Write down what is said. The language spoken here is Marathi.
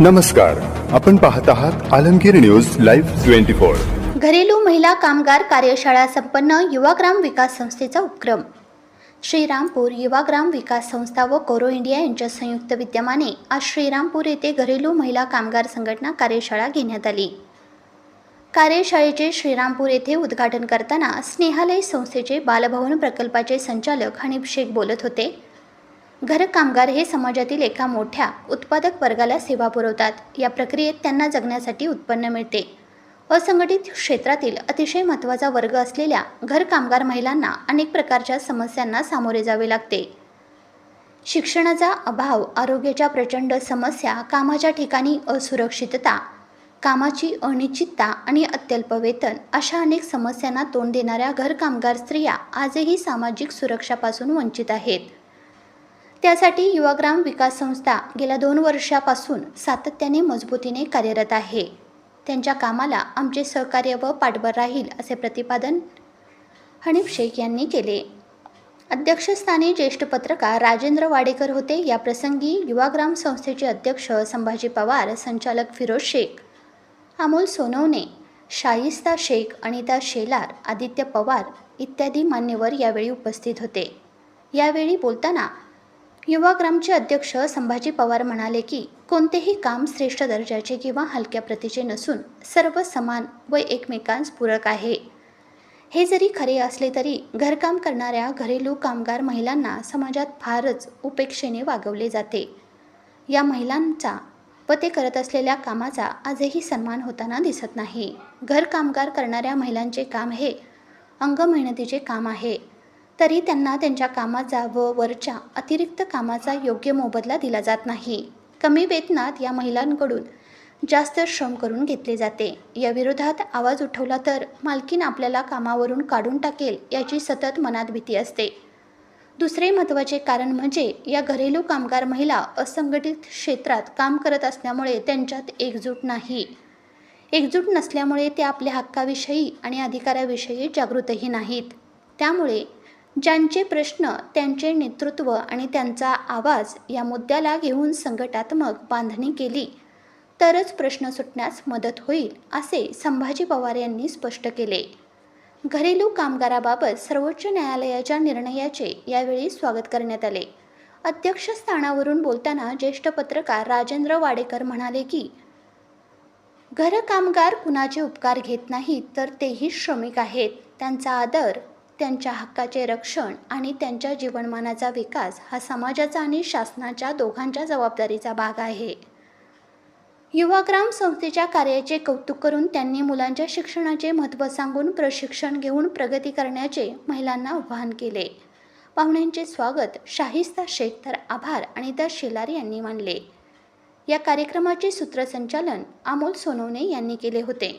नमस्कार आपण पाहत आहात Alamgir news live twenty four. घरेलू महिला कामगार कार्यशाळा संपन्न युवाग्राम विकास संस्थेचा उपक्रम. श्रीरामपूर युवाग्राम विकास संस्था व कोरो इंडिया यांच्या संयुक्त विद्यमाने आज श्रीरामपूर येथे घरेलू महिला कामगार संघटना कार्यशाळा घेण्यात आली. कार्यशाळेचे श्रीरामपूर येथे उद्घाटन करताना स्नेहालय संस्थेचे बालभवन प्रकल्पाचे संचालक हनीफ शेख बोलत होते. घर कामगार हे समाजातील एका मोठ्या उत्पादक वर्गाला सेवा पुरवतात. या प्रक्रियेत त्यांना जगण्यासाठी उत्पन्न मिळते. असंघटित क्षेत्रातील अतिशय महत्त्वाचा वर्ग असलेल्या घरकामगार महिलांना अनेक प्रकारच्या समस्यांना सामोरे जावे लागते. शिक्षणाचा अभाव आरोग्याच्या प्रचंड समस्या कामाच्या ठिकाणी असुरक्षितता कामाची अनिश्चितता आणि अत्यल्प वेतन अशा अनेक समस्यांना तोंड देणाऱ्या घरकामगार स्त्रिया आजही सामाजिक सुरक्षापासून वंचित आहेत. त्यासाठी युवाग्राम विकास संस्था गेल्या दोन वर्षापासून सातत्याने मजबूतीने कार्यरत आहे. त्यांच्या कामाला आमचे सहकार्य व पाठबळ राहील असे प्रतिपादन हनीफ शेख यांनी केले. अध्यक्षस्थानी ज्येष्ठ पत्रकार राजेंद्र वाडेकर होते. या प्रसंगी युवाग्राम संस्थेचे अध्यक्ष संभाजी पवार संचालक फिरोज शेख अमोल सोनवणे शाहिस्ता शेख अनिता शेलार आदित्य पवार इत्यादी मान्यवर यावेळी उपस्थित होते. यावेळी बोलताना युवाग्रामचे अध्यक्ष संभाजी पवार म्हणाले की कोणतेही काम श्रेष्ठ दर्जाचे किंवा हलक्या प्रतीचे नसून सर्व समान व एकमेकांस पूरक आहे. हे जरी खरे असले तरी घरकाम करणाऱ्या घरेलू कामगार महिलांना समाजात फारच उपेक्षेने वागवले जाते. या महिलांचा व ते करत असलेल्या कामाचा आजही सन्मान होताना दिसत नाही. घर कामगार करणाऱ्या महिलांचे काम हे अंग मेहनतीचे काम आहे. तरी त्यांना त्यांच्या कामाचा व वरच्या अतिरिक्त कामाचा योग्य मोबदला दिला जात नाही. कमी वेतनात या महिलांकडून जास्त श्रम करून घेतले जाते. या विरोधात आवाज उठवला तर मालकीन आपल्याला कामावरून काढून टाकेल याची सतत मनात भीती असते. दुसरे महत्त्वाचे कारण म्हणजे या घरेलू कामगार महिला असंघटित क्षेत्रात काम करत असल्यामुळे त्यांच्यात एकजूट नाही. एकजूट नसल्यामुळे ते आपल्या हक्काविषयी आणि अधिकाराविषयी जागृतही नाहीत. त्यामुळे ज्यांचे प्रश्न त्यांचे नेतृत्व आणि त्यांचा आवाज या मुद्द्याला घेऊन संघटात्मक बांधणी केली. तरच प्रश्न सुटण्यास मदत होईल असे संभाजी पवार यांनी स्पष्ट केले. घरेलू कामगाराबाबत सर्वोच्च न्यायालयाच्या निर्णयाचे यावेळी स्वागत करण्यात आले. अध्यक्षस्थानावरून बोलताना ज्येष्ठ पत्रकार राजेंद्र वाडेकर म्हणाले की घरकामगार कुणाचे उपकार घेत नाहीत तर तेही श्रमिक आहेत. त्यांचा आदर त्यांच्या हक्काचे रक्षण आणि त्यांच्या जीवनमानाचा विकास हा समाजाचा आणि शासनाच्या दोघांच्या जबाबदारीचा भाग आहे. युवाग्राम संस्थेच्या कार्याचे कौतुक करून त्यांनी मुलांच्या शिक्षणाचे महत्त्व सांगून प्रशिक्षण घेऊन प्रगती करण्याचे महिलांना आवाहन केले. पाहुण्यांचे स्वागत शाहिस्ता शेख तर आभार आणि त्या शेलार यांनी मानले. या कार्यक्रमाचे सूत्रसंचालन अमोल सोनवणे यांनी केले होते.